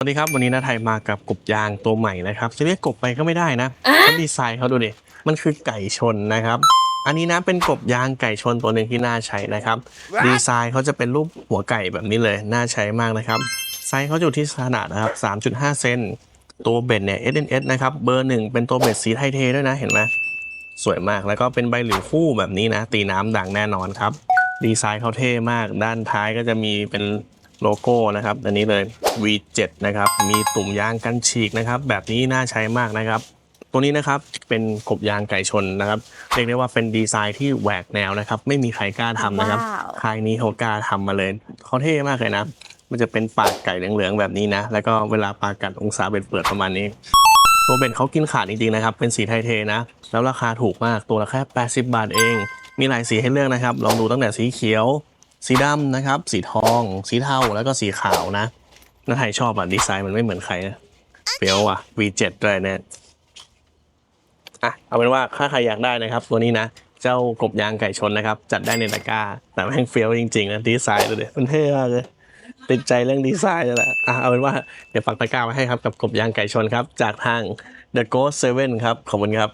สวัสดีครับวันนี้นาไทยมากับกบยางตัวใหม่นะครับจะเรียกกบไปก็ไม่ได้นะเขาดีไซน์เขาดูดิมันคือไก่ชนนะครับ อันนี้นะเป็นกบยางไก่ชนตัวหนึ่งที่น่าใช้นะครับ ดีไซน์เขาจะเป็นรูปหัวไก่แบบนี้เลยน่าใช้มากนะครับ ไซส์เขาอยู่ที่ขนาดนะครับ 3.5 เซนตัวเบ็ดเนี่ย SNS นะครับเบอร์หนึ่งเป็นตัวเบ็ดสีไทยเทด้วยนะเห็นไหมสวยมากแล้วก็เป็นใบหลิวคู่แบบนี้นะ ตีน้ำดังแน่นอนครับ ดีไซน์เขาเท่มาก ด้านท้ายก็จะมีเป็น โลโก้นะครับอันนี้เลย V7 นะครับมีตุ่มยางกันฉีกนะครับ แบบนี้น่าใช้มากนะครับ ตัวนี้นะครับเป็นกบยางไก่ชนนะครับเรียกได้ว่าเป็นดีไซน์ที่แหวกแนวนะครับ ไม่มีใครกล้าทำนะครับว้าว ค่ายนี้เขากล้าทำมาเลยเขาเท่มากเลยนะ มันจะเป็นปากไก่เหลืองๆแบบนี้นะ แล้วก็เวลาปากกัดองศาเบ็ดเปิดประมาณนี้ ตัวเบ็ดเขากินขาดจริงๆนะครับ เป็นสีไทยเทนะ แล้วราคาถูกมากตัวละแค่ 80 บาทเอง มีหลายสีให้เลือกนะครับ ลองดูตั้งแต่สีเขียว สีดำนะครับ สีทอง สีเทาแล้วก็สีขาวนะน้าไทยชอบอะดีไซน์มันไม่เหมือนใครนะเฟี้ยวอะ V7 เลยเนี่ยอะเอาเป็นว่าถ้าใครอยากได้นะครับ ตัวนี้นะ เจ้ากบยางไก่ชนนะครับ จัดได้ในตะกร้า แต่แม่งเฟี้ยวจริงๆนะดีไซน์ดูดิมันเท่มากเลยติดใจเรื่องดีไซน์นั่แหละอะเอาเป็นว่าเดี๋ยวฝากตะกร้าไว้ให้ครับกับกบยางไก่ชนครับ จากทาง The Ghost Seven ครับขอบคุณครับ